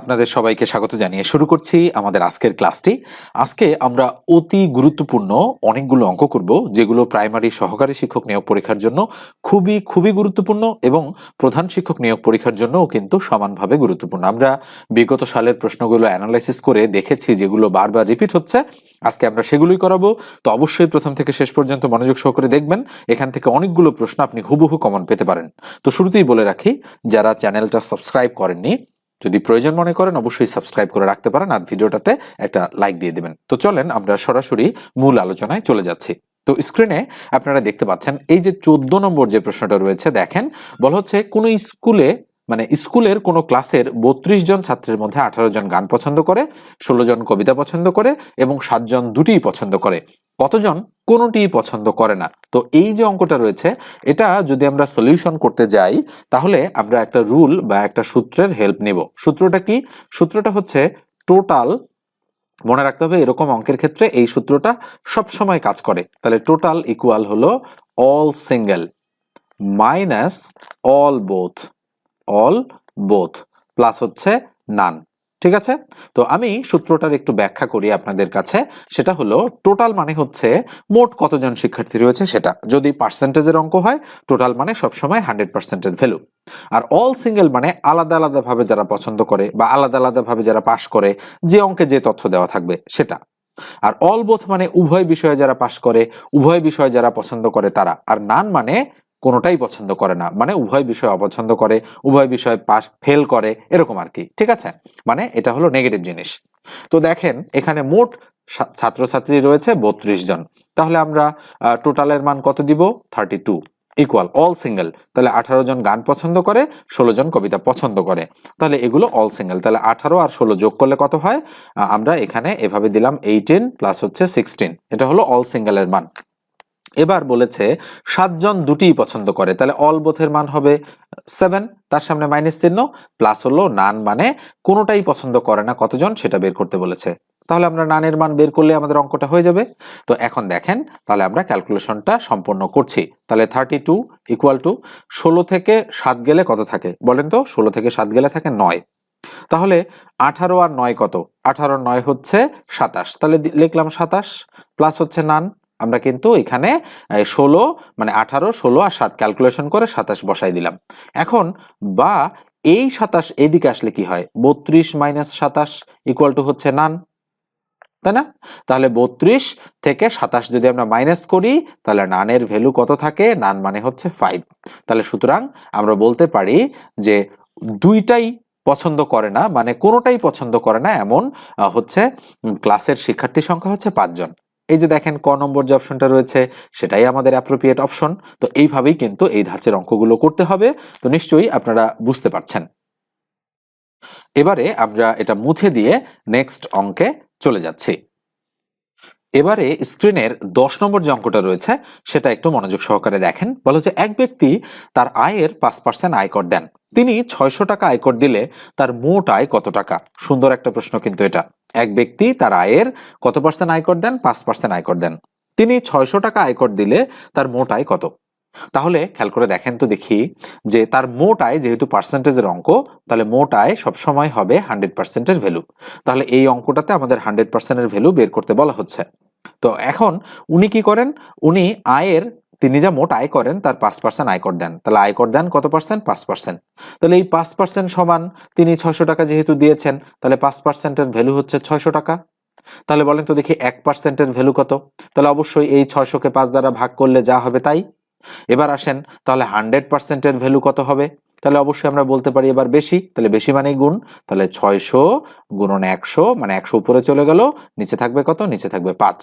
আপনাদের সবাইকে স্বাগত জানিয়ে শুরু করছি আমাদের আজকের ক্লাসটি। আজকে আমরা অতি গুরুত্বপূর্ণ অনেকগুলো অঙ্ক করব, যেগুলো প্রাইমারি সহকারী শিক্ষক নিয়োগ পরীক্ষার জন্য খুবই খুবই গুরুত্বপূর্ণ এবং প্রধান শিক্ষক নিয়োগ পরীক্ষার জন্যও কিন্তু সমানভাবে গুরুত্বপূর্ণ। আমরা বিগত সালের প্রশ্নগুলো অ্যানালাইসিস করে দেখেছি, যেগুলো বারবার রিপিট হচ্ছে। আজকে আমরা সেগুলোই করাবো। তো অবশ্যই প্রথম থেকে শেষ পর্যন্ত মনোযোগ সহকারে দেখবেন। এখান থেকে অনেকগুলো প্রশ্ন আপনি হুবহু কমন পেতে পারেন। তো শুরুতেই বলে রাখি, যারা চ্যানেলটা সাবস্ক্রাইব করেননি যদি প্রয়োজন মনে করেন, অবশ্যই সাবস্ক্রাইব করে রাখতে পারেন আর ভিডিওটাতে একটা লাইক দিয়ে দেবেন। তো চলেন আমরা সরাসরি মূল আলোচনায় চলে যাচ্ছি। তো স্ক্রিনে আপনারা দেখতে পাচ্ছেন, এই যে চোদ্দ নম্বর যে প্রশ্নটা রয়েছে, দেখেন, বলা হচ্ছে কোনো স্কুলে মানে স্কুলের কোনো ক্লাসের বত্রিশ জন ছাত্রের মধ্যে আঠারো জন গান পছন্দ করে, ষোলো জন কবিতা পছন্দ করে এবং সাতজন দুটিই পছন্দ করে। কতজন? কোনোটিই পছন্দ করে না। তো এই যে অঙ্কটা রয়েছে, এটা যদি আমরা সলিউশন করতে যাই, তাহলে আমরা একটা রুল বা একটা সূত্রের হেল্প নেব। সূত্রটা কি? সূত্রটা হচ্ছে টোটাল, মনে রাখতে হবে এরকম অঙ্কের ক্ষেত্রে এই সূত্রটা সব সময় কাজ করে। তাহলে টোটাল ইকুয়াল হলো all single, minus all both. All both plus হচ্ছে নান ঠিক আছে? তো আমি সূত্রটার একটু ব্যাখ্যা করি আপনাদের কাছে, সেটা হলো টোটাল মানে হচ্ছে মোট কতজন শিক্ষার্থী রয়েছে সেটা। যদি পার্সেন্টেজের অঙ্ক হয় টোটাল মানে সবসময় হান্ড্রেড পার্সেন্টের ভ্যালু আর অল সিঙ্গেল মানে আলাদা আলাদাভাবে যারা পছন্দ করে বা আলাদা আলাদাভাবে যারা পাশ করে, যে অঙ্কে যে তথ্য দেওয়া থাকবে সেটা। আর অল বোথ মানে উভয় বিষয়ে যারা পাশ করে, উভয় বিষয়ে যারা পছন্দ করে তারা। আর নান মানে কোনোটাই পছন্দ করে না। মানে উভয় বিষয় অপছন্দ করে, উভয় বিষয় পাস ফেল করে, এরকম আর কি। ঠিক আছে? মানে এটা হলো নেগেটিভ জিনিস। তো দেখেন, এখানে মোট ছাত্রছাত্রী রয়েছে বত্রিশ জন। তাহলে আমরা টোটালের মান কত দিব? Thirty two equal all single তাহলে আঠারো জন গান পছন্দ করে, ষোলো জন কবিতা পছন্দ করে। তাহলে এগুলো অল সিঙ্গেল তাহলে আঠারো আর ষোলো যোগ করলে কত হয়? আমরা এখানে এভাবে দিলাম এইটিন প্লাস হচ্ছে সিক্সটিন এটা হলো অল সিঙ্গেলের মান। এবার বলেছে সাতজন দুটিই পছন্দ করে। তাহলে অল বোথের মান হবে সেভেন তার সামনে মাইনাস চিহ্ন প্লাস হলো নান মানে কোনোটাই পছন্দ করে না কতজন সেটা বের করতে বলেছে। তাহলে আমরা নানের মান বের করলে আমাদের অঙ্কটা হয়ে যাবে। তো এখন দেখেন, তাহলে আমরা ক্যালকুলেশনটা সম্পন্ন করছি। তাহলে থার্টি টু ইকুয়াল টু ষোলো থেকে সাত গেলে কত থাকে? বলেন তো, ষোলো থেকে সাত গেলে থাকে নয়। তাহলে আঠারো আর নয় কত? আঠারো নয় হচ্ছে সাতাশ। তাহলে লিখলাম সাতাশ প্লাস হচ্ছে নান আমরা কিন্তু এখানে ষোলো মানে আঠারো, ষোলো আর সাত ক্যালকুলেশন করে সাতাশ বসাই দিলাম। এখন বা এই সাতাশ এদিকে আসলে কি হয়? বত্রিশ মাইনাস সাতাশ ইকুয়াল টু হচ্ছে নান তাই না? তাহলে বত্রিশ থেকে সাতাশ যদি আমরা মাইনাস করি, তাহলে নানের ভ্যালু কত থাকে? নান মানে হচ্ছে ফাইভ তাহলে সুতরাং আমরা বলতে পারি যে দুইটাই পছন্দ করে না মানে কোনোটাই পছন্দ করে না, এমন হচ্ছে ক্লাসের শিক্ষার্থী সংখ্যা হচ্ছে পাঁচজন। এই যে দেখেন, ক নম্বর যে অপশনটা রয়েছে, সেটাই আমাদের অ্যাপ্রোপ্রিয়েট অপশন তো এইভাবেই কিন্তু এই ধাঁচের অঙ্কগুলো করতে হবে। তো নিশ্চয়ই আপনারা বুঝতে পারছেন। এবারে আমরা এটা মুছে দিয়ে নেক্সট অঙ্কে চলে যাচ্ছি। এবারে স্ক্রিনের দশ নম্বর যে অঙ্কটা রয়েছে, সেটা একটু মনোযোগ সহকারে দেখেন। বলা হচ্ছে, এক ব্যক্তি তার আয়ের পাঁচ পার্সেন্ট আয়কর দেন। তিনি ছয়শো টাকা আয়কর দিলে তার মোট আয় কত টাকা? সুন্দর একটা প্রশ্ন কিন্তু এটা। এক ব্যক্তি তার আয়ের কত পার্সেন্ট আয়কর দেন? পাঁচ পার্সেন্ট আয়কর দেন। তিনি ছয়শো টাকা আয়কর দিলে তার মোট আয় কত? তাহলে খেয়াল করে দেখেন তো দেখি যে তার মোট আয় যেহেতু পার্সেন্টেজের অঙ্ক, তাহলে মোট আয় সবসময় হবে হান্ড্রেড পার্সেন্টের ভ্যালু তাহলে এই অঙ্কটাতে আমাদের হান্ড্রেড পার্সেন্টের ভ্যালু বের করতে বলা হচ্ছে। তো এখন উনি কি করেন? উনি আয়ের তিনি যা মোট আয় করেন তার পাঁচ পার্সেন্ট আয়কর দেন। তাহলে আয়কর দেন কত পার্সেন্ট পাঁচ পার্সেন্ট তাহলে এই পাঁচ পার্সেন্ট সমান তিনি ছয়শো টাকা যেহেতু দিয়েছেন, তাহলে পাঁচ পার্সেন্টের ভ্যালু হচ্ছে ছয়শো টাকা। তাহলে বলেন তো দেখি এক পার্সেন্টের ভ্যালু কত? তাহলে অবশ্যই এই ছয়শোকে পাঁচ দ্বারা ভাগ করলে যা হবে তাই। এবার আসেন, তাহলে হান্ড্রেড পার্সেন্টের ভ্যালু কত হবে? তাহলে অবশ্যই আমরা বলতে পারি এবার বেশি, তাহলে বেশি মানেই গুণ, তাহলে ছয়শো গুণন একশো মানে একশো উপরে চলে গেল, নিচে থাকবে কত? নিচে থাকবে পাঁচ।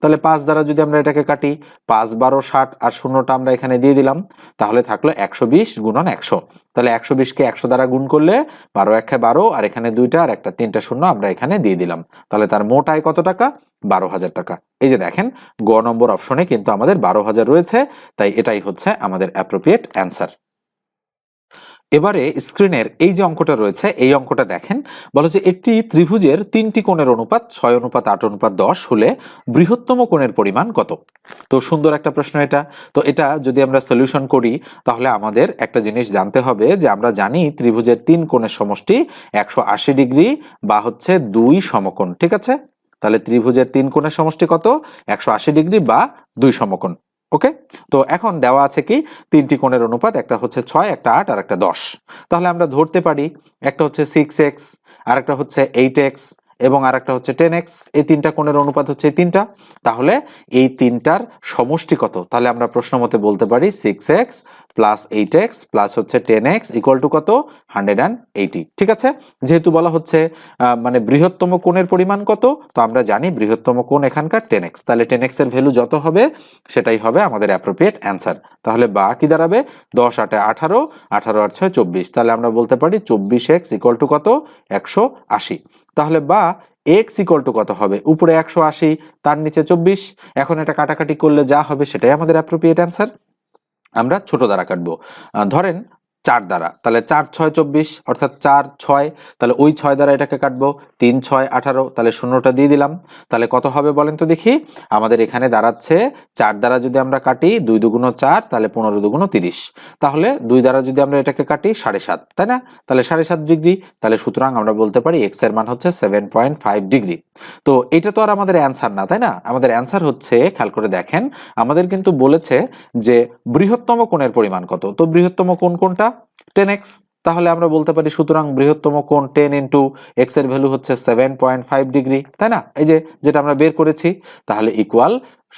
তাহলে পাঁচ দ্বারা যদি আমরা এটাকে কাটি, পাঁচ, বারো, ষাট আর শূন্যটা আমরা এখানে দিয়ে দিলাম, তাহলে থাকল একশো বিশ গুণন একশো। তাহলে একশো বিশকে একশো দ্বারা গুণ করলে বারো একে বারো, আর এখানে দুইটা, আর একটা তিনটা শূন্য আমরা এখানে দিয়ে দিলাম। তাহলে তার মোট আয় কত টাকা? বারো হাজার টাকা। এই যে দেখেন, গ নম্বর অপশনে কিন্তু আমাদের বারো হাজার রয়েছে, তাই এটাই হচ্ছে আমাদের অ্যাপ্রোপ্রিয়েট অ্যান্সার এবারে স্ক্রিনের এই যে অঙ্কটা রয়েছে, এই অঙ্কটা দেখেন। বলো যে একটি ত্রিভুজের তিনটি কোণের অনুপাত, ছয় অনুপাত, আট অনুপাত, দশ হলে বৃহত্তম কোণের পরিমাণ কত? তো সুন্দর একটা প্রশ্ন এটা। তো এটা যদি আমরা সলিউশন করি, তাহলে আমাদের একটা জিনিস জানতে হবে যে আমরা জানি ত্রিভুজের তিন কোণের সমষ্টি একশো আশি ডিগ্রি বা হচ্ছে দুই সমকোণ, ঠিক আছে? তাহলে ত্রিভুজের তিন কোণের সমষ্টি কত? একশো আশি ডিগ্রি বা দুই সমকোণ। ওকে তো এখন দেওয়া আছে কি? তিনটি কোণের অনুপাত, একটা হচ্ছে ছয়, একটা আট, আর একটা দশ। তাহলে আমরা ধরতে পারি, একটা হচ্ছে সিক্স এক্স আর একটা হচ্ছে এইট এক্স এবং আর একটা হচ্ছে টেন এক্স এই তিনটা কোণের অনুপাত হচ্ছে এই তিনটা। তাহলে এই তিনটার সমষ্টি কত? তাহলে আমরা প্রশ্ন মতে বলতে পারি six x plus eight x plus হচ্ছে টেন এক্স ইকুয়াল টু কত? হান্ড্রেড অ্যান্ড এইটি ঠিক আছে? যেহেতু বলা হচ্ছে মানে বৃহত্তম কোণের পরিমাণ কত? তো আমরা জানি বৃহত্তম কোণ এখানকার টেন এক্স তাহলে টেন এক্সের ভ্যালু যত হবে, সেটাই হবে আমাদের অ্যাপ্রোপ্রিয়েট অ্যান্সার তাহলে বা কি দাঁড়াবে? দশ, আটে আঠারো আঠারো, আট, ছয়, চব্বিশ। তাহলে আমরা বলতে পারি চব্বিশ এক্স ইকুয়াল টু কত? একশো আশি। তাহলে বা এক্স ইকল টু কত হবে? উপরে একশো আশি, তার নিচে চব্বিশ। এখন এটা কাটাকাটি করলে যা হবে সেটাই আমাদের অ্যাপ্রোপ্রিয়েট অ্যান্সার আমরা ছোট দ্বারা কাটবো। ধরেন চার দ্বারা। তাহলে চার ছয় চব্বিশ, অর্থাৎ চার ছয়, তাহলে ওই ছয় দ্বারা এটাকে কাটবো। তিন ছয় আঠারো, তাহলে শূন্যটা দিয়ে দিলাম। তাহলে কত হবে বলেন তো দেখি? আমাদের এখানে দাঁড়াচ্ছে চার দ্বারা যদি আমরা কাটি দুই দুগুণ চার, তাহলে পনেরো দুগুণ তিরিশ। তাহলে দুই দ্বারা যদি আমরা এটাকে কাটি সাড়ে সাত, তাই না? তাহলে সাড়ে সাত ডিগ্রি, তাহলে সুতরাং আমরা বলতে পারি এক্সের মান হচ্ছে সেভেন পয়েন্ট ফাইভ ডিগ্রি। তো এটা তো আর আমাদের অ্যান্সার না, তাই না? আমাদের অ্যান্সার হচ্ছে, খেয়াল করে দেখেন, আমাদের কিন্তু বলেছে যে বৃহত্তম কোণের পরিমাণ কত? তো বৃহত্তম কোণ কোনটা? টেন এক্স তাহলে আমরা বলতে পারি সুতরাং বৃহত্তম কোণ টেন ইন্টু এক্সের ভ্যালু হচ্ছে সেভেন পয়েন্ট ফাইভ ডিগ্রি তাই না? এই যে, যেটা আমরা বের করেছি, তাহলে ইকুয়াল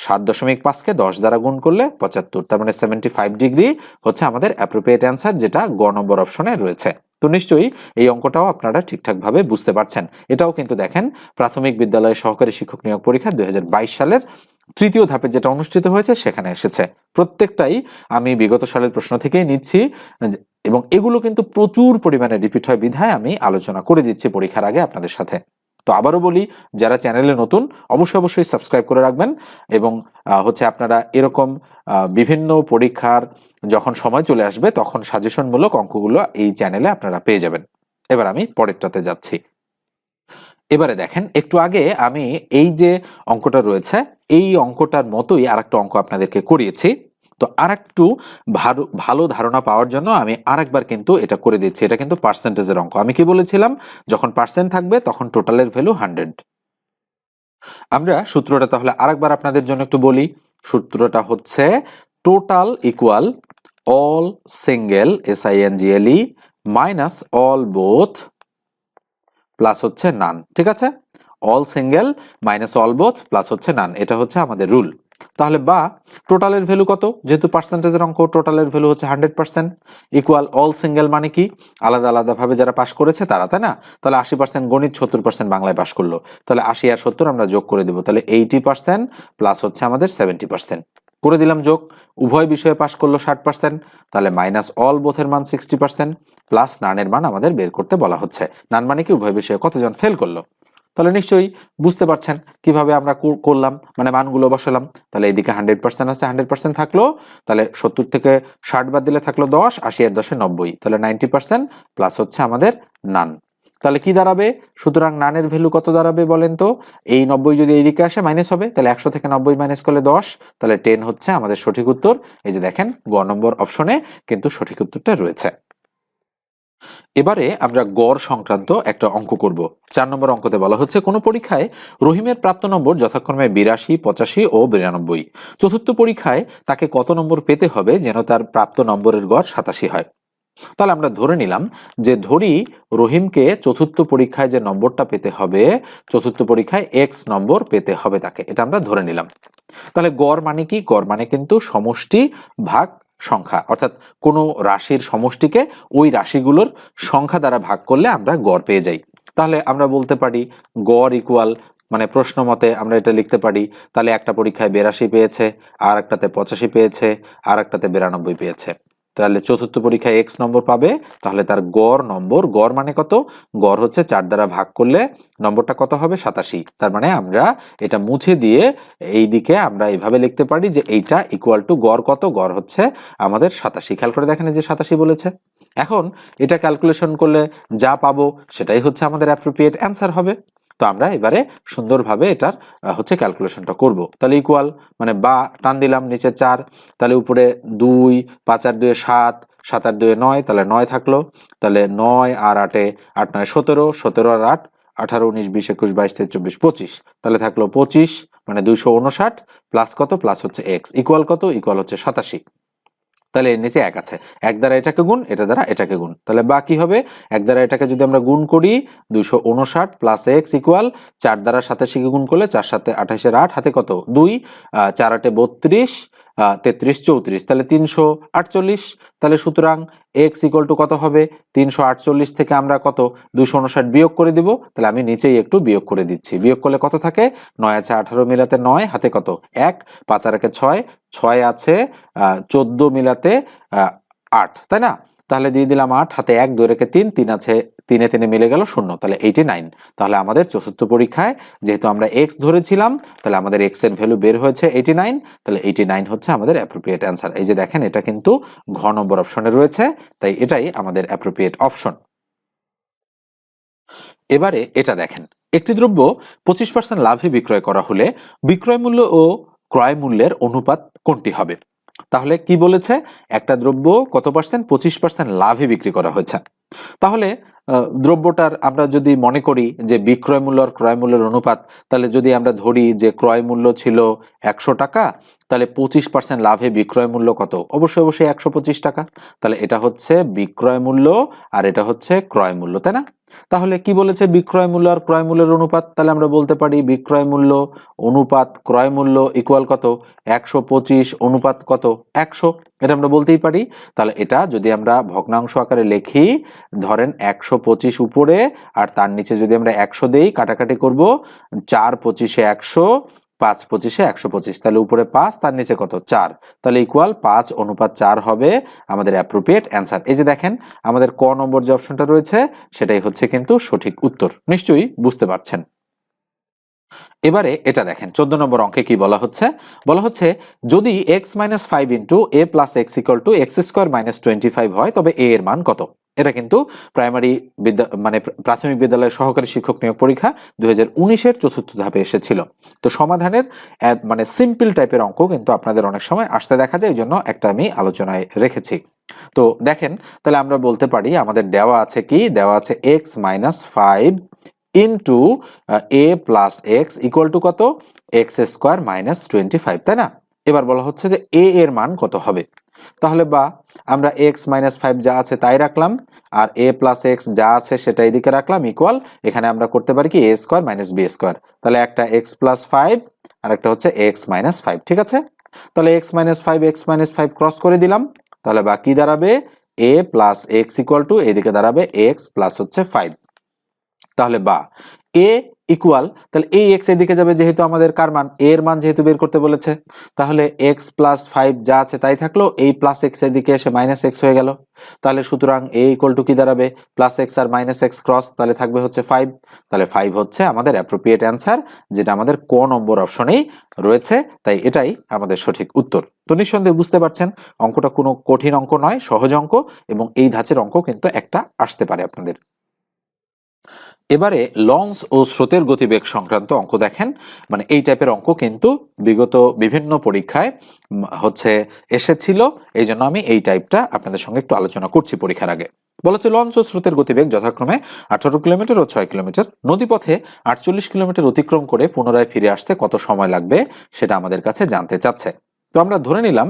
সাত দশমিক পাঁচকে দশ দ্বারা গুণ করলে পঁচাত্তর, তার মানে সেভেন্টি ফাইভ ডিগ্রি হচ্ছে আমাদের অ্যাপ্রোপ্রিয়েট অ্যান্সার যেটা গ নম্বর অপশনে রয়েছে। তো নিশ্চয়ই এই অঙ্কটাও আপনারা ঠিকঠাকভাবে বুঝতে পারছেন। এটাও কিন্তু দেখেন, প্রাথমিক বিদ্যালয়ে সহকারী শিক্ষক নিয়োগ পরীক্ষা দুই হাজার বাইশ সালের তৃতীয় ধাপে যেটা অনুষ্ঠিত হয়েছে সেখানে এসেছে। প্রত্যেকটাই আমি বিগত সালের প্রশ্ন থেকেই নিচ্ছি, এবং এগুলো কিন্তু প্রচুর পরিমাণে রিপিট হয় বিধায় আমি আলোচনা করে দিচ্ছি পরীক্ষার আগে আপনাদের সাথে। তো আবারও বলি, যারা চ্যানেলে নতুন, অবশ্যই অবশ্যই সাবস্ক্রাইব করে রাখবেন, এবং হচ্ছে আপনারা এরকম বিভিন্ন পরীক্ষার যখন সময় চলে আসবে, তখন সাজেশনমূলক অঙ্কগুলো এই চ্যানেলে আপনারা পেয়ে যাবেন। এবার আমি পরেরটাতে যাচ্ছি। এবারে দেখেন, একটু আগে আমি এই যে অঙ্কটা রয়েছে, এই অঙ্কটার মতোই আরেকটা অঙ্ক আপনাদেরকে করিয়েছি। তো আরেকটু ভালো ভালো ধারণা পাওয়ার জন্য আমি আরেকবার কিন্তু এটা করে দিচ্ছি। এটা কিন্তু পার্সেন্টেজের অঙ্ক। আমি কি বলেছিলাম? যখন পার্সেন্ট থাকবে, তখন টোটালের ভ্যালু হান্ড্রেড। আমরা সূত্রটা তাহলে আরেকবার আপনাদের জন্য একটু বলি। সূত্রটা হচ্ছে total equal all single S I N minus all both plus হচ্ছে নান ঠিক আছে? All single minus all both plus হচ্ছে নান এটা হচ্ছে আমাদের রুল তাহলে বা টোটালের ভ্যালু কত? যেহেতু পার্সেন্টেজের অঙ্ক টোটালের ভ্যালু হচ্ছে hundred percent equal all single মানে কি? আলাদা আলাদাভাবে যারা পাশ করেছে তারা, তাই না? তাহলে আশি পার্সেন্ট গণিত, সত্তর পার্সেন্ট বাংলায় পাশ করল। তাহলে আশি আর সত্তর আমরা যোগ করে দেবো, তাহলে এইটি পার্সেন্ট প্লাস হচ্ছে আমাদের সেভেন্টি পার্সেন্ট করে দিলাম যোগ। উভয় বিষয়ে পাশ করল ষাট পার্সেন্ট তাহলে মাইনাস অল বোথের মান সিক্সটি পার্সেন্ট প্লাস নানের মান আমাদের বের করতে বলা হচ্ছে। নান মানে কি? উভয় বিষয়ে কতজন ফেল করল? তাহলে নিশ্চয়ই বুঝতে পারছেন কীভাবে আমরা কর- করলাম মানে মানগুলো বসালাম। তাহলে এইদিকে হান্ড্রেড পার্সেন্ট আছে হান্ড্রেড পার্সেন্ট থাকল। তাহলে সত্তর থেকে ষাট বাদ দিলে থাকল দশ, আশি আর দশে নব্বই। তাহলে নাইনটি পার্সেন্ট প্লাস হচ্ছে আমাদের নান তাহলে কি দাঁড়াবে? সুতরাং নানের ভ্যালু কত দাঁড়াবে বলেন তো? এই নব্বই যদি এইদিকে আসে মাইনাস হবে, তাহলে একশো থেকে নব্বই মাইনাস করলে দশ, তাহলে টেন হচ্ছে আমাদের সঠিক উত্তর। এই যে দেখেন, গ নম্বর অপশনে কিন্তু সঠিক উত্তরটা রয়েছে। এবারে আমরা গড় সংক্রান্ত একটা অঙ্ক করব। চার নম্বর অঙ্কতে বলা হচ্ছে, কোনো পরীক্ষায় রহিমের প্রাপ্ত নম্বর যথাক্রমে বিরাশি, পঁচাশি ও বিরানব্বই। চতুর্থ পরীক্ষায় তাকে কত নম্বর পেতে হবে যেন তার প্রাপ্ত নম্বরের গড় সাতাশি হয়? তাহলে আমরা ধরে নিলাম যে ধরি রহিমকে চতুর্থ পরীক্ষায় যে নম্বরটা পেতে হবে, চতুর্থ পরীক্ষায় এক্স নম্বর পেতে হবে তাকে। এটা আমরা ধরে নিলাম। তাহলে গড় মানে কি? গড় মানে কিন্তু সমষ্টি ভাগ সংখ্যা। অর্থাৎ কোনো রাশির সমষ্টিকে ওই রাশিগুলোর সংখ্যা দ্বারা ভাগ করলে আমরা গড় পেয়ে যাই। তাহলে আমরা বলতে পারি গড় ইকুয়াল মানে প্রশ্ন মতে আমরা এটা লিখতে পারি, তাহলে একটা পরীক্ষায় বিরাশি পেয়েছে আর একটাতে পঁচাশি পেয়েছে আর একটাতে বিরানব্বই পেয়েছে। তাহলে চতুর্থ পরীক্ষায় এক্স নম্বর পাবে, তাহলে তার গড় নম্বর, গড় মানে কত? গড় হচ্ছে চার দ্বারা ভাগ করলে নম্বরটা কত হবে? সাতাশি। তার মানে আমরা এটা মুছে দিয়ে এই দিকে আমরা এইভাবে লিখতে পারি যে এইটা ইকুয়াল টু গড় কত? গড় হচ্ছে আমাদের সাতাশি। খেয়াল করে দেখেন যে সাতাশি বলেছে। এখন এটা ক্যালকুলেশন করলে যা পাবো সেটাই হচ্ছে আমাদের অ্যাপ্রোপ্রিয়েট অ্যান্সার হবে। তো আমরা এবারে সুন্দরভাবে এটার হচ্ছে ক্যালকুলেশনটা করব। তাহলে ইকুয়াল মানে বা টান দিলাম নিচে চার, তাহলে উপরে দুই, পাঁচ আর দুয়ে সাত সাত আর দুয়ে নয়, তাহলে নয় থাকল। তাহলে নয় আর আটে, আট নয় সতেরো সতেরো আর আট, আঠারো, উনিশ, বিশ, একুশ, বাইশ, তেইশ, চব্বিশ, পঁচিশ। তাহলে থাকল পঁচিশ মানে দুইশো উনষাট প্লাস কত? প্লাস হচ্ছে এক্স ইকুয়াল কত? ইকুয়াল হচ্ছে সাতাশি। তাহলে এর নিচে এক আছে। এক দ্বারা এটাকে গুণ, এটা দ্বারা এটাকে গুণ। তাহলে বাকি হবে? এক দ্বারা এটাকে যদি আমরা গুণ করি, দুইশো উনষাট প্লাস এক্স ইকুয়াল চার দ্বারা সাতাশিকে গুণ করলে চার সাথে আঠাশের আট, হাতে কত? দুই চার আটে বত্রিশ তেত্রিশ চৌত্রিশ। তাহলে তিনশো আটচল্লিশ। তাহলে সুতরাং এক্স ইকুয়াল টু কত হবে? তিনশো আটচল্লিশ থেকে আমরা কত? দুশো উনষাট বিয়োগ করে দিব। তাহলে আমি নিচেই একটু বিয়োগ করে দিচ্ছি। বিয়োগ করলে কত থাকে? নয় আছে আঠারো মিলাতে নয়, হাতে কত? এক, পাঁচ আর ছয় ছয় আছে চোদ্দ মিলাতে আট। তাই না? তাহলে দিয়ে দিলাম আট, হাতে এক, দুই রেখে তিন তিন আছে, তিনে তিনে মিলে গেল শূন্য, তাহলে এইটি নাইন তাহলে আমাদের চতুর্থ পরীক্ষায় যেহেতু আমরা এক্স ধরেছিলাম, তাহলে আমাদের এক্সের ভ্যালু বের হয়েছে এইটি নাইন তাহলে এইটি নাইন হচ্ছে আমাদের অ্যাপ্রোপ্রিয়েট অ্যান্সার এই যে দেখেন, এটা কিন্তু ঘ নম্বর অপশনে রয়েছে, তাই এটাই আমাদের অ্যাপ্রোপ্রিয়েট অপশন এবারে এটা দেখেন, একটি দ্রব্য পঁচিশ পার্সেন্ট লাভে বিক্রয় করা হলে বিক্রয় মূল্য ও ক্রয় মূল্যের অনুপাত কোনটি হবে? তাহলে কি বলেছে? একটা দ্রব্য কত পার্সেন্ট পঁচিশ পার্সেন্ট লাভে বিক্রি করা হয়েছে। তাহলে দ্রব্যটার আমরা যদি মনে করি যে বিক্রয় মূল্য আর ক্রয় মূল্যের অনুপাত, তাহলে যদি আমরা ধরি যে ক্রয় মূল্য ছিল একশো টাকা, তাহলে পঁচিশ পার্সেন্ট লাভে বিক্রয় মূল্য কত? অবশ্যই অবশ্যই একশো পঁচিশ টাকা। তাহলে এটা হচ্ছে বিক্রয় মূল্য আর এটা হচ্ছে ক্রয় মূল্য, তাই না? তাহলে কি বলেছে বিক্রয় মূল্য আর ক্রয় মূল্যের অনুপাত? তাহলে আমরা বলতে পারি বিক্রয় মূল্য অনুপাত ক্রয় মূল্য ইকুয়াল কত? একশো পঁচিশ অনুপাত কত? একশো। এটা আমরা বলতেই পারি। তাহলে এটা যদি আমরা ভগ্নাংশ আকারে লিখি ধরেন একশো পঁচিশ উপরে, আর তার নিচে যদি আমরা একশো দেই, কাটাকাটি করব চার পঁচিশে একশো, পাঁচ পঁচিশে একশো পঁচিশ। তাহলে উপরে পাঁচ, তার নিচে কত? চার। তাহলে ইকুয়াল পাঁচ অনুপাত চার হবে আমাদের অ্যাপ্রোপ্রিয়েট অ্যান্সার এই যে দেখেন, আমাদের ক নম্বর যে অপশনটা রয়েছে, সেটাই হচ্ছে কিন্তু সঠিক উত্তর। নিশ্চয়ই বুঝতে পারছেন। এবারে এটা দেখেন, চোদ্দ নম্বর অঙ্কে কি বলা হচ্ছে? বলা হচ্ছে, যদি x minus five into a plus x equal to x square minus twenty five হয়, তবে এ এর মান কত? এটা কিন্তু প্রাইমারি বিদ্যা মানে প্রাথমিক বিদ্যালয়ের সহকারী শিক্ষক নিয়োগ পরীক্ষা দু হাজার উনিশের চতুর্থ ধাপে এসেছিল। তো সমাধানের মানে সিম্পল টাইপের অঙ্ক কিন্তু আপনাদের অনেক সময় আসতে দেখা যায় এই জন্য একটা আমি আলোচনায় রেখেছি। তো দেখেন, তাহলে আমরা বলতে পারি আমাদের দেওয়া আছে কি? দেওয়া আছে x minus five into a plus x equal to কত? X square minus twenty five তাই না? এবার বলা হচ্ছে যে এ এর মান কত হবে? তাহলে বা আমরা এক্স মাইনাস ফাইভ যা আছে তাই রাখলাম, আর এ প্লাস এক্স যা আছে সেটা এদিকে রাখলাম ইকুয়াল এখানে আমরা করতে পারি কি a square minus b square তাহলে একটা এক্স প্লাস ফাইভ আর একটা হচ্ছে এক্স মাইনাস ফাইভ ঠিক আছে? তাহলে x minus five x minus five cross করে দিলাম, তাহলে বা কি দাঁড়াবে? A plus x equal to এদিকে দাঁড়াবে এক্স প্লাস হচ্ছে ফাইভ তাহলে বা এ ইকুয়াল তাহলে এই এক্স এদিকে যাবে যেহেতু আমাদের কার মান? এর মান যেহেতু বের করতে বলেছে, তাহলে এক্স প্লাস ফাইভ যা আছে তাই থাকল, এই প্লাস এক্স এদিকে এসে মাইনাস এক্স হয়ে গেল। তাহলে সুতরাং এ ইকুয়াল টু কি দাঁড়াবে? প্লাস এক্স আর মাইনাস এক্স ক্রস তাহলে থাকবে হচ্ছে ফাইভ তাহলে ফাইভ হচ্ছে আমাদের অ্যাপ্রোপ্রিয়েট অ্যান্সার যেটা আমাদের ক নম্বর অপশনেই রয়েছে, তাই এটাই আমাদের সঠিক উত্তর। তো নিঃসন্দেহে বুঝতে পারছেন, অঙ্কটা কোনো কঠিন অঙ্ক নয়, সহজ অঙ্ক, এবং এই ধাঁচের অঙ্ক কিন্তু একটা আসতে পারে আপনাদের। এবারে লঞ্চ ও স্রোতের গতিবেগ সংক্রান্ত অঙ্ক দেখেন। মানে এই টাইপের অঙ্ক কিন্তু বিগত বিভিন্ন পরীক্ষায় হচ্ছে এসেছিল। এই জন্য আমি এই টাইপটা আপনাদের সঙ্গে একটু আলোচনা করছি পরীক্ষার আগে। বলা হচ্ছে লঞ্চ ও স্রোতের গতিবেগ যথাক্রমে আঠারো কিলোমিটার ও ছয় কিলোমিটার। নদীপথে আটচল্লিশ কিলোমিটার অতিক্রম করে পুনরায় ফিরে আসতে কত সময় লাগবে সেটা আমাদের কাছে জানতে চাচ্ছে। তো আমরা ধরে নিলাম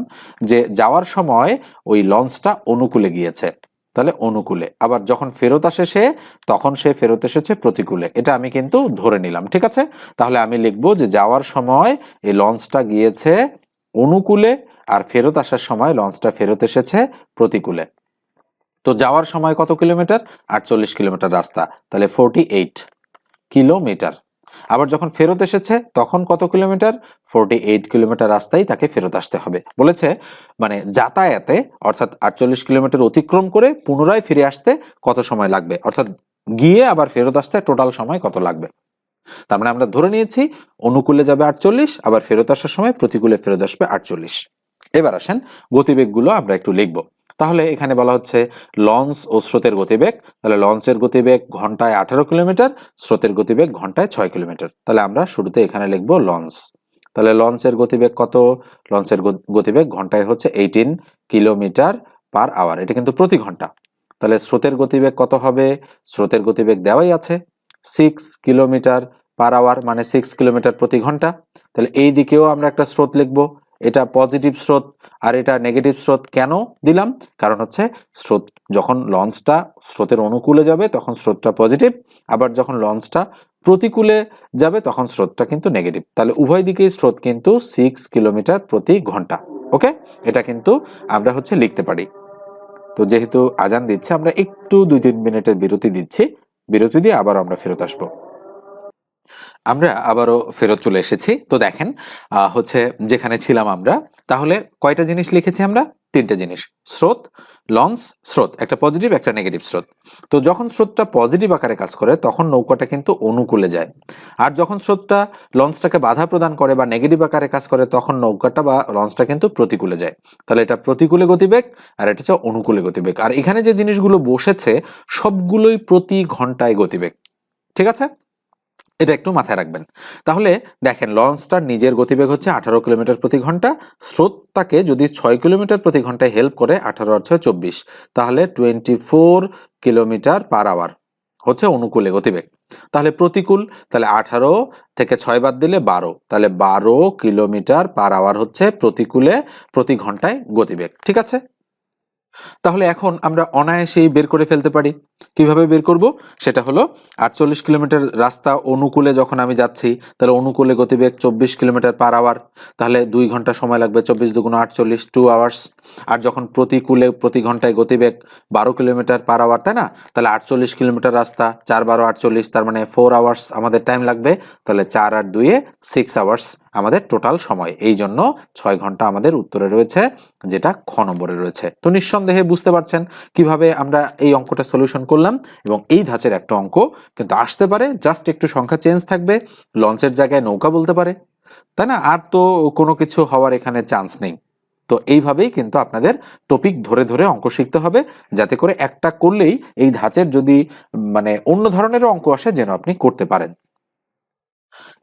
যে যাওয়ার সময় ওই লঞ্চটা অনুকূলে গিয়েছে। তাহলে অনুকূলে। আবার যখন ফেরত আসে সে, তখন সে ফেরত এসেছে প্রতিকূলে। এটা আমি কিন্তু ধরে নিলাম, ঠিক আছে? তাহলে আমি লিখব যে যাওয়ার সময় এই লঞ্চটা গিয়েছে অনুকূলে আর ফেরত আসার সময় লঞ্চটা ফেরত এসেছে প্রতিকূলে। তো যাওয়ার সময় কত কিলোমিটার? আটচল্লিশ কিলোমিটার রাস্তা, তাহলে ফোরটি এইট কিলোমিটার। আবার যখন ফেরত এসেছে, তখন কত কিলোমিটার? ফোরটি এইট কিলোমিটার রাস্তায় তাকে ফেরত আসতে হবে। বলেছে মানে যাতায়াতে, অর্থাৎ আটচল্লিশ কিলোমিটার অতিক্রম করে পুনরায় ফিরে আসতে কত সময় লাগবে? অর্থাৎ গিয়ে আবার ফেরত আসতে টোটাল সময় কত লাগবে? তার মানে আমরা ধরে নিয়েছি, অনুকূলে যাবে আটচল্লিশ, আবার ফেরত আসার সময় প্রতিকূলে ফেরত আসবে আটচল্লিশ। এবার আসেন গতিবেগগুলো আমরা একটু লিখব। তাহলে এখানে বলা হচ্ছে লঞ্চ ও স্রোতের গতিবেগ। তাহলে লঞ্চের গতিবেগ ঘন্টায় আঠারো কিলোমিটার, স্রোতের গতিবেগ ঘন্টায় ছয় কিলোমিটার। তাহলে আমরা শুরুতে এখানে লিখব লঞ্চ। তাহলে লঞ্চের গতিবেগ কত? লঞ্চের গতিবেগ ঘন্টায় হচ্ছে এইটিন কিলোমিটার পার আওয়ার এটা কিন্তু প্রতি ঘণ্টা। তাহলে স্রোতের গতিবেগ কত হবে? স্রোতের গতিবেগ দেওয়াই আছে। সিক্স কিলোমিটার পার আওয়ার মানে সিক্স কিলোমিটার প্রতি ঘণ্টা। তাহলে এই দিকেও আমরা একটা স্রোত লিখব। এটা পজিটিভ স্রোত আর এটা নেগেটিভ স্রোত কেন দিলাম? কারণ হচ্ছে স্রোত যখন লঞ্চটা স্রোতের অনুকূলে যাবে তখন স্রোতটা পজিটিভ আবার যখন লঞ্চটা প্রতিকূলে যাবে তখন স্রোতটা কিন্তু নেগেটিভ তাহলে উভয় দিকেই স্রোত কিন্তু সিক্স কিলোমিটার প্রতি ঘণ্টা ওকে এটা কিন্তু আমরা হচ্ছে লিখতে পারি। তো যেহেতু আজান দিচ্ছে, আমরা একটু দুই তিন মিনিটের বিরতি দিচ্ছি। বিরতি দিয়ে আবার আমরা ফেরত আসব। আমরা আবারও ফেরত চলে এসেছি। তো দেখেন হচ্ছে যেখানে ছিলাম আমরা, তাহলে কয়টা জিনিস লিখেছি আমরা? তিনটে জিনিস। স্রোত, লঞ্চ, স্রোত, একটা পজিটিভ একটা নেগেটিভ স্রোত। তো যখন স্রোতটা পজিটিভ আকারে কাজ করে, তখন নৌকাটা কিন্তু অনুকূলে যায়। আর যখন স্রোতটা লঞ্চটাকে বাধা প্রদান করে বা নেগেটিভ আকারে কাজ করে, তখন নৌকাটা বা লঞ্চটা কিন্তু প্রতিকূলে যায়। তাহলে এটা প্রতিকূলে গতিবেগ, আর এটা হচ্ছে অনুকূলে গতিবেগ। আর এখানে যে জিনিসগুলো বসেছে, সবগুলোই প্রতি ঘন্টায় গতিবেগ। ঠিক আছে? এটা একটু মাথায় রাখবেন। তাহলে দেখেন, লঞ্চটার নিজের গতিবেগ হচ্ছে আঠারো কিলোমিটার প্রতি ঘণ্টা স্রোত তাকে যদি ছয় কিলোমিটার প্রতি ঘন্টায় হেল্প করে আঠারো আর ছয় চব্বিশ, তাহলে twenty four kilometre per hour হচ্ছে অনুকূলে গতিবেগ। তাহলে প্রতিকূল, তাহলে আঠারো থেকে ছয় বাদ দিলে বারো, তাহলে বারো কিলোমিটার পার আওয়ার হচ্ছে প্রতিকূলে প্রতি ঘন্টায় গতিবেগ। ঠিক আছে? তাহলে এখন আমরা অনায়াসেই বের করে ফেলতে পারি। কীভাবে বের করব? সেটা হলো আটচল্লিশ কিলোমিটার রাস্তা অনুকূলে যখন আমি যাচ্ছি, তাহলে অনুকূলে গতিবেগ চব্বিশ কিলোমিটার পার আওয়ার। তাহলে দুই ঘণ্টা সময় লাগবে চব্বিশ দুগুণ আটচল্লিশ টু আওয়ার্স আর যখন প্রতিকূলে, প্রতি ঘন্টায় গতিবেগ বারো কিলোমিটার পার আওয়ার, তাই না? তাহলে আটচল্লিশ কিলোমিটার রাস্তা, চার বারো আটচল্লিশ, তার মানে ফোর আওয়ার্স আমাদের টাইম লাগবে। তাহলে চার আর দুইয়ে সিক্স আওয়ার্স আমাদের টোটাল সময়। এই জন্য ছয় ঘণ্টা আমাদের উত্তরে রয়েছে, যেটা খ নম্বরে রয়েছে। তো নিঃসন্দেহে বুঝতে পারছেন কীভাবে আমরা এই অঙ্কটা সলিউশন করলাম এবং এই ধাঁচের একটা অঙ্ক কিন্তু আসতে পারে জাস্ট একটু সংখ্যা চেঞ্জ থাকবে লঞ্চের জায়গায় নৌকা বলতে পারে। তাই না? আর তো কোনো কিছু হওয়ার এখানে চান্স নেই। তো এইভাবেই কিন্তু আপনাদের টপিক ধরে ধরে অঙ্ক শিখতে হবে, যাতে করে একটা করলেই এই ধাঁচের যদি মানে অন্য ধরনেরও অঙ্ক আসে যেন আপনি করতে পারেন।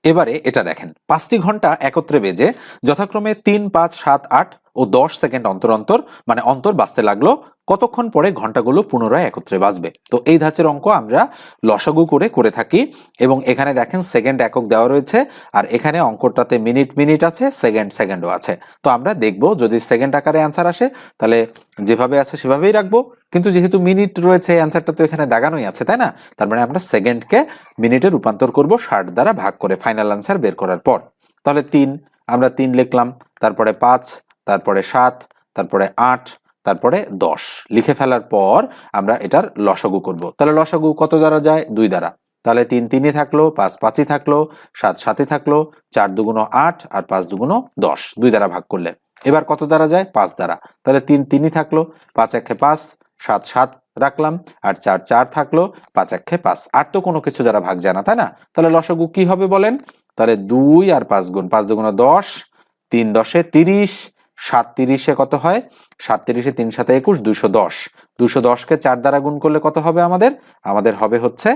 এবারে এটা দেখেন, পাঁচটি ঘণ্টা একত্রে বেজে যথাক্রমে তিন, পাঁচ, সাত, আট ও দশ সেকেন্ড অন্তর অন্তর মানে অন্তর বাঁচতে লাগল, কতক্ষণ পরে ঘন্টাগুলো পুনরায় একত্রে বাজবে? তো এই ধাঁচের অঙ্ক আমরা লসাগু করে করে থাকি এবং এখানে দেখেন সেকেন্ড একক দেওয়া রয়েছে আর এখানে অঙ্কটাতে মিনিট মিনিট আছে, সেকেন্ড, সেকেন্ডও আছে। তো আমরা দেখব, যদি সেকেন্ড আকারে অ্যান্সার আসে, তাহলে যেভাবে আছে সেভাবেই রাখব। কিন্তু যেহেতু মিনিট রয়েছে অ্যান্সারটা তো এখানে দাগানোই আছে, তাই না? তার মানে আমরা সেকেন্ডকে মিনিটে রূপান্তর করব, ষাট দ্বারা ভাগ করে ফাইনাল অ্যান্সার বের করার পর। তাহলে তিন, আমরা তিন লিখলাম, তারপরে পাঁচ, তারপরে সাত, তারপরে আট, তারপরে দশ। লিখে ফেলার পর আমরা এটার লসাগু করব। তাহলে লসাগু কত দ্বারা যায়? দুই দ্বারা। তাহলে তিন তিনই থাকল, পাঁচ পাঁচই থাকল, সাত সাতই থাকল, চার দুগুণো আট আর পাঁচ দুগুণো দশ। দুই দ্বারা ভাগ করলে। এবার কত দ্বারা যায়? পাঁচ দ্বারা। তাহলে তিন তিনই থাকল, পাঁচ একে পাঁচ সাত সাত রাখলাম আর চার চার থাকল, পাঁচ একে পাঁচ। আর তো কোনো কিছু যারা ভাগ যায় না তাই না? তাহলে লসগু কি হবে বলেন? তাহলে দুই আর পাঁচ গুণ, পাঁচ দুগুণ দশ, তিন দশে তিরিশ, সাত তিরিশে কত হয়? সাত তিরিশে তিন সাথে একুশ, দুশো দশ। দুশো দশকে চার দ্বারা গুণ করলে কত হবে আমাদের? আমাদের হবে হচ্ছে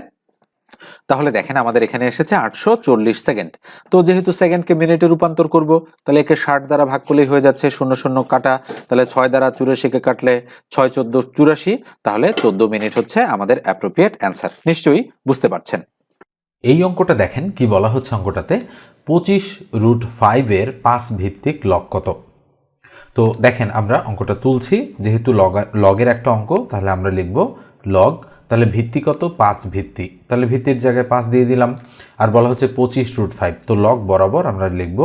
তাহলে দেখেন আমাদের এখানে এসেছে আটশো চল্লিশ সেকেন্ড। তো যেহেতু সেকেন্ডকে মিনিটে রূপান্তর করব, তাহলে একে ষাট দ্বারা ভাগ করলেই হয়ে যাচ্ছে শূন্য শূন্য কাটা। তাহলে ছয় দ্বারা চুরাশিকে কাটলে ছয় চোদ্দ চুরাশি, তাহলে চোদ্দ মিনিট হচ্ছে আমাদের অ্যাপ্রোপ্রিয়েট অ্যান্সার নিশ্চয়ই বুঝতে পারছেন। এই অঙ্কটা দেখেন কি বলা হচ্ছে অঙ্কটাতে? পঁচিশ রুট ফাইভের পাঁচ ভিত্তিক লগ কত? তো দেখেন আমরা অঙ্কটা তুলছি, যেহেতু লগ লগের একটা অঙ্ক, তাহলে আমরা লিখব লগ তাহলে ভিত্তি কত? পাঁচ ভিত্তি। তাহলে ভিত্তির জায়গায় পাঁচ দিয়ে দিলাম। আর বলা হচ্ছে পঁচিশ রুট ফাইভ। তো লগ বরাবর আমরা লিখব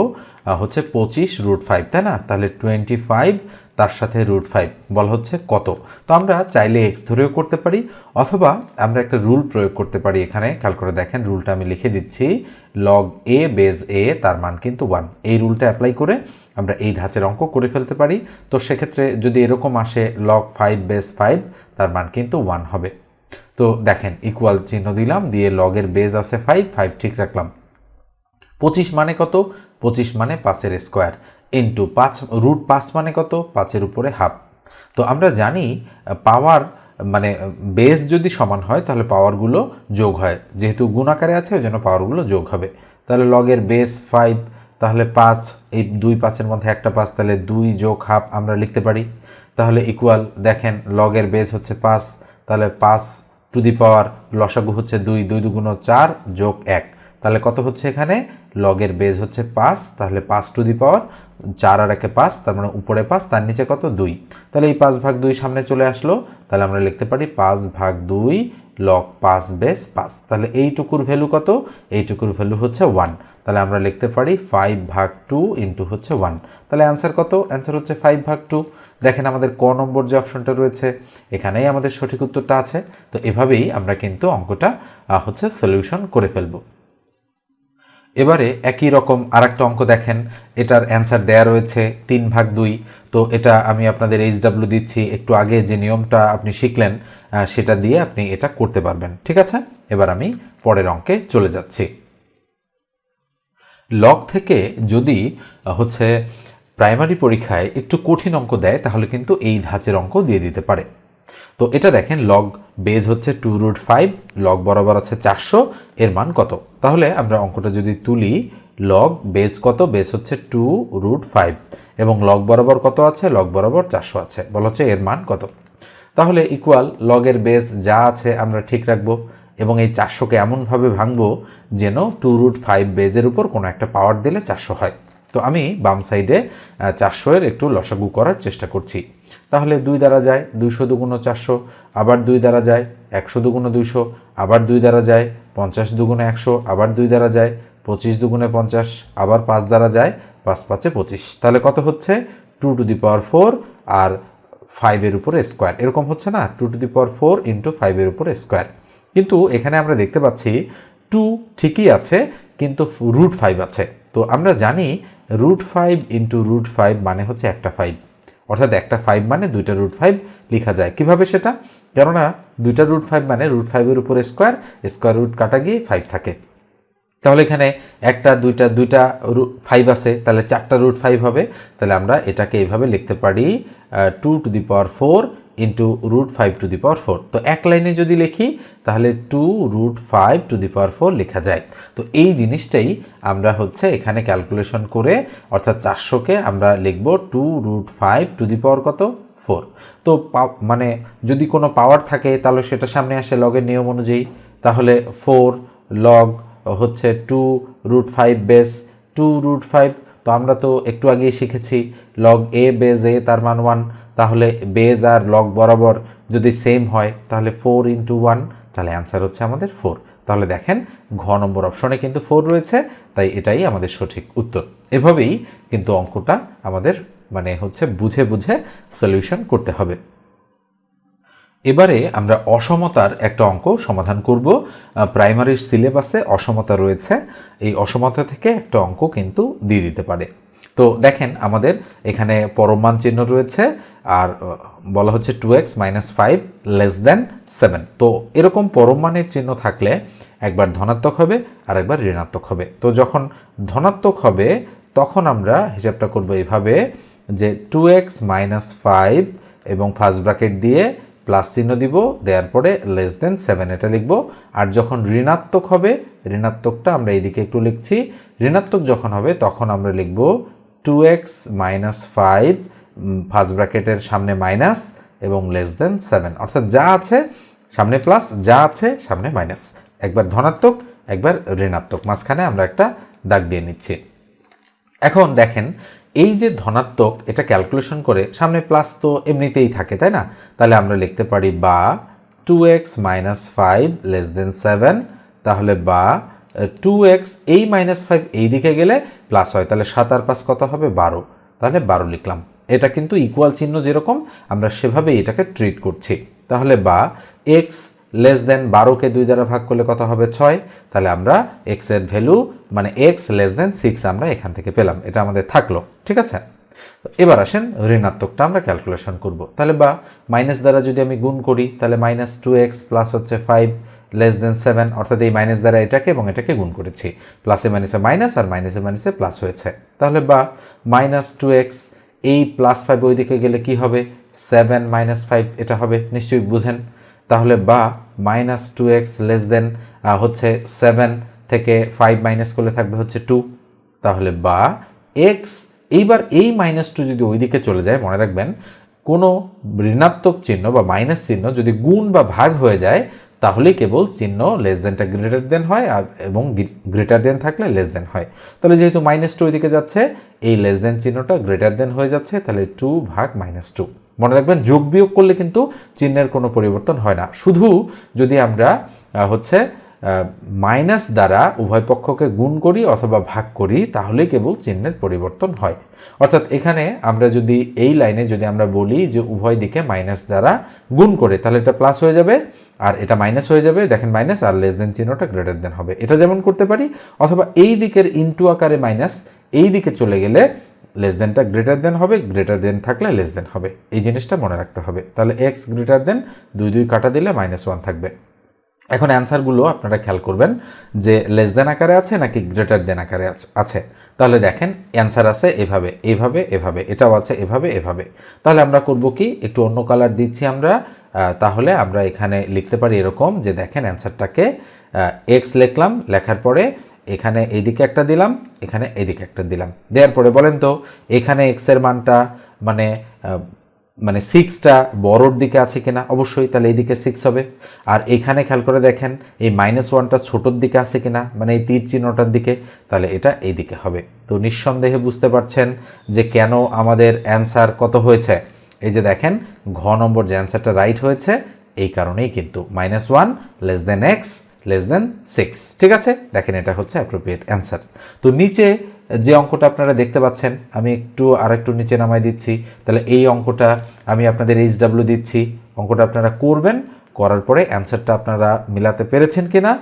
হচ্ছে পঁচিশ রুট ফাইভ, তাই না? তাহলে টোয়েন্টি ফাইভ তার সাথে রুট ফাইভ। বলা হচ্ছে কত? তো আমরা চাইলে এক্স ধরেও করতে পারি, অথবা আমরা একটা রুল প্রয়োগ করতে পারি এখানে। খেয়াল করে দেখেন, রুলটা আমি লিখে দিচ্ছি। লগ এ বেজ এ তার মান কিন্তু ওয়ান এই রুলটা অ্যাপ্লাই করে আমরা এই ধাঁচের অঙ্ক করে ফেলতে পারি। তো সেক্ষেত্রে যদি এরকম আসে লগ ফাইভ বেস ফাইভ তার মান কিন্তু ওয়ান হবে। তো দেখেন ইকুয়াল চিহ্ন দিলাম, দিয়ে লগের বেজ আছে ফাইভ ফাইভ ঠিক রাখলাম। পঁচিশ মানে কত? পঁচিশ মানে পাঁচের স্কোয়ার ইন্টু পাঁচ রুট পাঁচ মানে কত? পাঁচের উপরে হাফ তো আমরা জানি পাওয়ার মানে বেস যদি সমান হয়, তাহলে পাওয়ারগুলো যোগ হয়। যেহেতু গুণাকারে আছে, ওই জন্য পাওয়ারগুলো যোগ হবে। তাহলে লগের বেস ফাইভ তাহলে পাঁচ, এই দুই পাঁচের মধ্যে একটা পাঁচ, তাহলে দুই যোগ হাফ আমরা লিখতে পারি। তাহলে ইকুয়াল দেখেন লগের বেস হচ্ছে পাঁচ তাহলে পাঁচ টু দি পাওয়ার লসাগু হচ্ছে দুই দুই দুগুণ চার যোগ এক। তাহলে কত হচ্ছে এখানে? লগের বেজ হচ্ছে পাঁচ, তাহলে পাঁচ টু দি পাওয়ার চার আর একে পাঁচ, তার মানে উপরে পাঁচ, তার নিচে কত? দুই। তাহলে এই পাঁচ ভাগ দুই সামনে চলে আসলো, তাহলে আমরা লিখতে পারি পাঁচ ভাগ দুই লগ পাঁচ বেস পাঁচ। তাহলে এইটুকুর ভ্যালু কত? এইটুকুর ভ্যালু হচ্ছে ওয়ান। তাহলে আমরা লিখতে পারি ফাইভ ভাগ টু ইন্টু হচ্ছে ওয়ান। তাহলে অ্যান্সার কত? অ্যান্সার হচ্ছে ফাইভ ভাগ টু। দেখেন আমাদের ক নম্বর যে অপশনটা রয়েছে, এখানেই আমাদের সঠিক উত্তরটা আছে। তো এভাবেই আমরা কিন্তু অঙ্কটা হচ্ছে সলিউশন করে ফেলব। এবারে একই রকম আর একটা অঙ্ক দেখেন, এটার অ্যান্সার দেয়া রয়েছে তিন ভাগ দুই। তো এটা আমি আপনাদের এইচ ডাব্লিউ দিচ্ছি, একটু আগে যে নিয়মটা আপনি শিখলেন সেটা দিয়ে আপনি এটা করতে পারবেন। ঠিক আছে? এবার আমি পরের অঙ্কে চলে যাচ্ছি। লগ থেকে যদি হচ্ছে প্রাইমারি পরীক্ষায় একটু কঠিন অঙ্ক দেয়, তাহলে কিন্তু এই ধাঁচের অঙ্ক দিয়ে দিতে পারে। তো এটা দেখেন লগ বেজ হচ্ছে টু রুট ফাইভ লগ বরাবর আছে চারশো, এর মান কত? তাহলে আমরা অঙ্কটা যদি তুলি লগ বেজ কত? বেজ হচ্ছে টু রুট ফাইভ এবং লগ বরাবর কত আছে? লগ বরাবর চারশো আছে। বলা হচ্ছে এর মান কত? তাহলে ইকুয়াল লগের বেস যা আছে আমরা ঠিক রাখব, এবং এই চারশোকে এমনভাবে ভাঙবো যেন টু রুট ফাইভ বেজের উপর কোনো একটা পাওয়ার দিলে চারশো হয়। তো আমি বাম সাইডে চারশো এর একটু লসাগু করার চেষ্টা করছি। তাহলে দুই দ্বারা যায় দুইশো দুগুণ চারশো, আবার দুই দ্বারা যায় একশো দুগুণ দুইশো, আবার দুই দ্বারা যায় পঞ্চাশ দুগুণে একশো, আবার দুই দ্বারা যায় পঁচিশ দুগুণে পঞ্চাশ, আবার পাঁচ দ্বারা যায় পাঁচ পাঁচে পঁচিশ। তাহলে কত হচ্ছে? Two two the power four আর ফাইভের উপরে স্কোয়ার। এরকম হচ্ছে না? Two two the power four into ফাইভের উপরে স্কোয়ার। কিন্তু এখানে আমরা দেখতে পাচ্ছি টু ঠিকই আছে, কিন্তু রুট ফাইভ আছে। তো আমরা জানি root five into root five মানে হচ্ছে একটা ফাইভ অর্থাৎ একটা ফাইভ মানে দুইটা রুট ফাইভ লেখা যায়। কীভাবে সেটা? কেননা দুইটা রুট ফাইভ মানে রুট ফাইভের উপরে স্কোয়ার স্কোয়ার রুট কাটা গিয়ে ফাইভ থাকে। তাহলে এখানে একটা, দুইটা দুইটা ফাইভ আছে। তাহলে চারটা রুট ফাইভ হবে। তাহলে আমরা এটাকে এইভাবে লিখতে পারি two two the power four into root five two the power four তো এক লাইনে যদি লিখি, তাহলে two root five two the power four লেখা যায়। তো এই জিনিসটাই আমরা হচ্ছে এখানে ক্যালকুলেশন করে, অর্থাৎ চারশোকে আমরা লিখব two root five two the power কত? ফোর তো মানে যদি কোনো পাওয়ার থাকে, তাহলে সেটা সামনে আসে লগের নিয়ম অনুযায়ী। তাহলে ফোর লগ হচ্ছে two root five base two root five তো আমরা তো একটু আগেই শিখেছি লগ এ বেজ এ তার মান ওয়ান তাহলে বেজ আর লগ বরাবর যদি সেম হয়, তাহলে ফোর ইন্টু ওয়ান তাহলে অ্যান্সার হচ্ছে আমাদের ফোর তাহলে দেখেন, ঘ নম্বর অপশনে কিন্তু ফোর রয়েছে, তাই এটাই আমাদের সঠিক উত্তর। এভাবেই কিন্তু অঙ্কটা আমাদের মানে হচ্ছে বুঝে বুঝে সলিউশন করতে হবে। এবারে আমরা অসমতার একটা অঙ্ক সমাধান করব। প্রাইমারির সিলেবাসে অসমতা রয়েছে, এই অসমতা থেকে একটা অঙ্ক কিন্তু দিয়ে দিতে পারে। তো দেখেন আমাদের এখানে পরমান চিহ্ন রয়েছে, আর বলা হচ্ছে two x minus five less than seven তো এরকম পরমানের চিহ্ন থাকলে একবার ধনাত্মক হবে, আর একবার ঋণাত্মক হবে। তো যখন ধনাত্মক হবে, তখন আমরা হিসাবটা করব এইভাবে যে টু এক্স মাইনাস ফাইভ এবং ফার্স্ট ব্র্যাকেট দিয়ে প্লাস চিহ্ন দিব, দেওয়ার পরে লেস দেন সেভেন এটা লিখব। আর যখন ঋণাত্মক হবে, ঋণাত্মকটা আমরা এইদিকে একটু লিখছি, ঋণাত্মক যখন হবে, তখন আমরা লিখব two x minus five first ব্র্যাকেটের সামনে মাইনাস এবং লেস দেন সেভেন অর্থাৎ যা আছে সামনে প্লাস যা আছে সামনে মাইনাস একবার ধনাত্মক, একবার ঋণাত্মক। মাঝখানে আমরা একটা দাগ দিয়ে নিচ্ছি। এখন দেখেন, এই যে ধনাত্মক, এটা ক্যালকুলেশন করে সামনে প্লাস তো এমনিতেই থাকে, তাই না? তাহলে আমরা লিখতে পারি বা two x minus five less than seven তাহলে বা টু এক্স এই মাইনাস ফাইভ এই দিকে গেলে প্লাস হয়, তাহলে সাত আর পাঁচ কত হবে? বারো। তাহলে বারো লিখলাম। এটা কিন্তু ইকুয়াল চিহ্ন যেরকম, আমরা সেভাবেই এটাকে ট্রিট করছি। তাহলে বা এক্স লেস দেন বারোকে দুই দ্বারা ভাগ করলে কত হবে? ছয়। তাহলে আমরা এক্সের ভ্যালু মানে এক্স লেস দেন সিক্স আমরা এখান থেকে পেলাম। এটা আমাদের থাকল। ঠিক আছে? এবার আসেন ঋণাত্মকটা আমরা ক্যালকুলেশন করব। তাহলে বা মাইনাস দ্বারা যদি আমি গুণ করি, তাহলে মাইনাস টু এক্স প্লাস হচ্ছে ফাইভ লেস দেন সেভেন অর্থাৎ এই মাইনাস দ্বারা এটাকে এবং এটাকে গুণ করেছি। প্লাসে মাইনাসে মাইনাস আর মাইনাসে মাইনাসে প্লাস হয়েছে। তাহলে বা মাইনাস টু এক্স এই প্লাস ফাইভ ওই দিকে গেলে কি হবে? সেভেন মাইনাস ফাইভ এটা হবে, নিশ্চয়ই বুঝেন। তাহলে বা minus two x less than হচ্ছে সেভেন থেকে ফাইভ মাইনাস করলে থাকবে হচ্ছে টু তাহলে বা এক্স এইবার এই মাইনাস টু যদি ওইদিকে চলে যায়, মনে রাখবেন, কোনো ঋণাত্মক চিহ্ন বা মাইনাস চিহ্ন যদি গুণ বা ভাগ হয়ে যায় তাহলেই কেবল চিহ্ন লেস দেনটা গ্রেটার দেন হয় এবং গ্রেটার দেন থাকলে লেস দেন হয়। তাহলে যেহেতু মাইনাস টু ওইদিকে যাচ্ছে, এই লেস দেন চিহ্নটা গ্রেটার দেন হয়ে যাচ্ছে, তাহলে টু ভাগ মাইনাস টু মনে রাখবেন, যোগ বিয়োগ করলে কিন্তু চিহ্নের কোনো পরিবর্তন হয় না। শুধু যদি আমরা হচ্ছে মাইনাস দ্বারা উভয় পক্ষকে গুণ করি অথবা ভাগ করি, তাহলেই কেবল চিহ্নের পরিবর্তন হয়। অর্থাৎ এখানে আমরা যদি এই লাইনে যদি আমরা বলি যে উভয় দিকে মাইনাস দ্বারা গুণ করে, তাহলে এটা প্লাস হয়ে যাবে। আর এটা মাইনাস হয়ে যাবে, দেখেন মাইনাস আর লেস দেন চিহ্নটা গ্রেটার দেন হবে। এটা যেমন করতে পারি, অথবা এই দিকের ইনটু আকারে মাইনাস এই দিকে চলে গেলে লেস দেনটা গ্রেটার দেন হবে গ্রেটার দেন থাকলে লেস দেন হবে। এই জিনিসটা মনে রাখতে হবে। তাহলে এক্স গ্রেটার দেন দুই দুই কাটা দিলে মাইনাস ওয়ান থাকবে। এখন অ্যান্সারগুলো আপনারা খেয়াল করবেন যে লেস দেন আকারে আছে নাকি গ্রেটার দেন আকারে আছ- তাহলে দেখেন অ্যান্সার আছে এভাবে এভাবে এভাবে, এটাও আছে এভাবে এভাবে। তাহলে আমরা করব কি? একটু অন্য কালার দিচ্ছি আমরা। তাহলে আমরা এখানে লিখতে পারি এরকম যে দেখেন অ্যান্সারটাকে এক্স লিখলাম, লেখার পরে এখানে এইদিকে একটা দিলাম, এখানে এইদিকে একটা দিলাম। দেওয়ার পরে বলেন তো, এখানে এক্সের মানটা মানে মানে সিক্সটা বড়োর দিকে আছে কিনা? অবশ্যই, তাহলে এইদিকে সিক্স হবে। আর এখানে খেয়াল করে দেখেন, এই মাইনাস ওয়ানটা ছোটোর দিকে আছে কিনা? মানে এই তীর চিহ্নটার দিকে, তাহলে এটা এই দিকে হবে। তো নিঃসন্দেহে বুঝতে পারছেন যে কেন আমাদের অ্যান্সার কত হয়েছে? এই যে দেখেন, ঘ নম্বর যে অ্যান্সারটা রাইট হয়েছে, এই কারণেই কিন্তু minus one less than x less than six ঠিক আছে? দেখেন, এটা হচ্ছে অ্যাপ্রোপ্রিয়েট অ্যান্সার তো নিচে যে অঙ্কটা আপনারা দেখতে পাচ্ছেন, আমি একটু আর একটু নিচে নামাই দিচ্ছি। তাহলে এই অঙ্কটা আমি আপনাদের এইচ ডাব্লিউ দিচ্ছি। অঙ্কটা আপনারা করবেন, করার পরে অ্যান্সারটা আপনারা মিলাতে পেরেছেন কিনা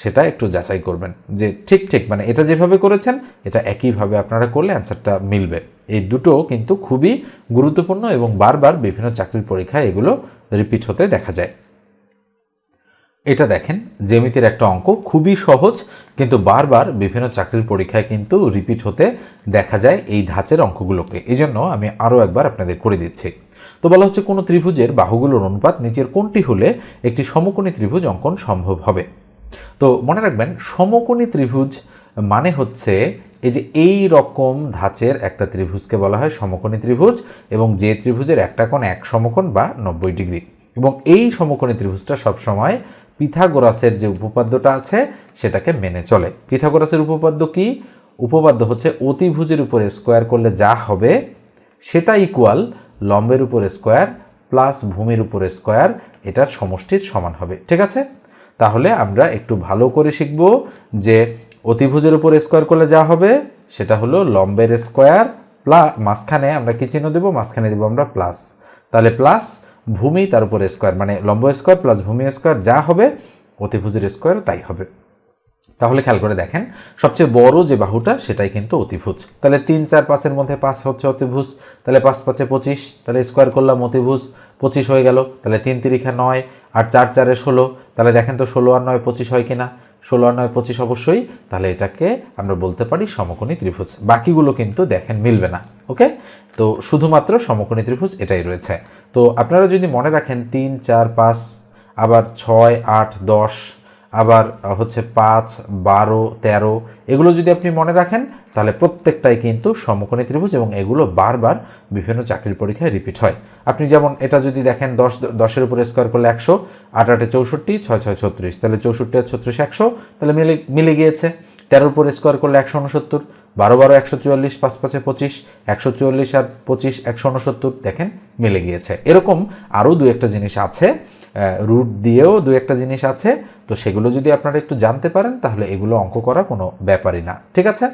সেটা একটু যাচাই করবেন। যে ঠিক ঠিক মানে এটা যেভাবে করেছেন, এটা একইভাবে আপনারা করলে অ্যান্সারটা মিলবে। এই দুটো কিন্তু খুবই গুরুত্বপূর্ণ এবং বারবার বিভিন্ন চাকরির পরীক্ষায় এগুলো রিপিট হতে দেখা যায়। এটা দেখেন, জ্যামিতির একটা অঙ্ক, খুবই সহজ, কিন্তু বারবার বিভিন্ন চাকরির পরীক্ষায় কিন্তু রিপিট হতে দেখা যায় এই ধাঁচের অঙ্কগুলোকে। এই জন্য আমি আরও একবার আপনাদের করে দিচ্ছি। তো বলা হচ্ছে, কোনো ত্রিভুজের বাহুগুলোর অনুপাত নিচের কোনটি হলে একটি সমকোণী ত্রিভুজ অঙ্কন সম্ভব হবে? তো মনে রাখবেন, সমকোণী ত্রিভুজ মানে হচ্ছে এই যে এই রকম ধাঁচের একটা ত্রিভুজকে বলা হয় সমকোণী ত্রিভুজ এবং যে ত্রিভুজের একটা কোণ এক সমকোণ বা নব্বই ডিগ্রি। এবং এই সমকোণী ত্রিভুজটা সবসময় পিথাগোরাসের যে উপপাদ্যটা আছে সেটাকে মেনে চলে। পিথাগোরাসের উপপাদ্য কি? উপপাদ্য হচ্ছে অতিভুজের উপরে স্কোয়ার করলে যা হবে সেটা ইকুয়াল লম্বের উপরে স্কোয়ার প্লাস ভূমির উপরে স্কোয়ার, এটার সমষ্টির সমান হবে। ঠিক আছে? তাহলে আমরা একটু ভালো করে শিখব যে অতিভুজের উপর স্কোয়ার করলে যা হবে, সেটা হলো লম্বের স্কোয়ার প্লাস মাঝখানে আমরা কি চিহ্ন দেবো? মাঝখানে দেবো আমরা প্লাস তাহলে প্লাস ভূমি তার উপর স্কোয়ার মানে লম্ব স্কোয়ার প্লাস ভূমি স্কোয়ার যা হবে, অতিভুজের স্কোয়ার তাই হবে। তাহলে খেয়াল করে দেখেন, সবচেয়ে বড় যে বাহুটা, সেটাই কিন্তু অতিভুজ। তাহলে তিন, চার পাঁচের মধ্যে পাঁচ হচ্ছে অতিভুজ, তাহলে পাঁচ, পাঁচে পঁচিশ, তাহলে স্কোয়ার করলাম অতিভুজ, পঁচিশ হয়ে গেল, তাহলে তিন, তিরিখা নয় আর চার চারে ষোলো, তাহলে দেখেন তো ষোলো আর নয় পঁচিশ হয় কিনা? ষোলো আর নয় পঁচিশ অবশ্যই, তাহলে এটাকে আমরা বলতে পারি সমকোণী ত্রিভুজ। বাকিগুলো কিন্তু দেখেন মিলবে না, ওকে? তো শুধুমাত্র সমকোণী ত্রিভুজ এটাই রয়েছে। তো আপনারা যদি মনে রাখেন তিন, চার, পাঁচ, আবার ছয়, আট, দশ, আবার হচ্ছে পাঁচ, বারো, তেরো, এগুলো যদি আপনি মনে রাখেন তাহলে প্রত্যেকটাই কিন্তু সমকোণী ত্রিভুজ এবং এগুলো বারবার বিভিন্ন চাকরির পরীক্ষায় রিপিট হয়। আপনি যেমন এটা যদি দেখেন দশ, দশের উপরে স্কোয়ার করলে একশো আট আটে চৌষট্টি, ছয় ছয়, ছত্রিশ। তাহলে চৌষট্টি আর ছত্রিশ একশো, তাহলে মিলে মিলে গিয়েছে। তেরোর উপরে স্কোয়ার করলে একশো উনসত্তর বারো বারো একশো চুয়াল্লিশ, পাঁচ, পাঁচে পঁচিশ, একশো চুয়াল্লিশ আর পঁচিশ, একশো উনসত্তর দেখেন মিলে গিয়েছে। এরকম আরও দু একটা জিনিস আছে রুট দিয়েও দু একটা জিনিস আছে। তো সেগুলো যদি আপনারা একটু জানতে পারেন, তাহলে এগুলো অঙ্ক করা কোনো ব্যাপারই না। ঠিক আছে?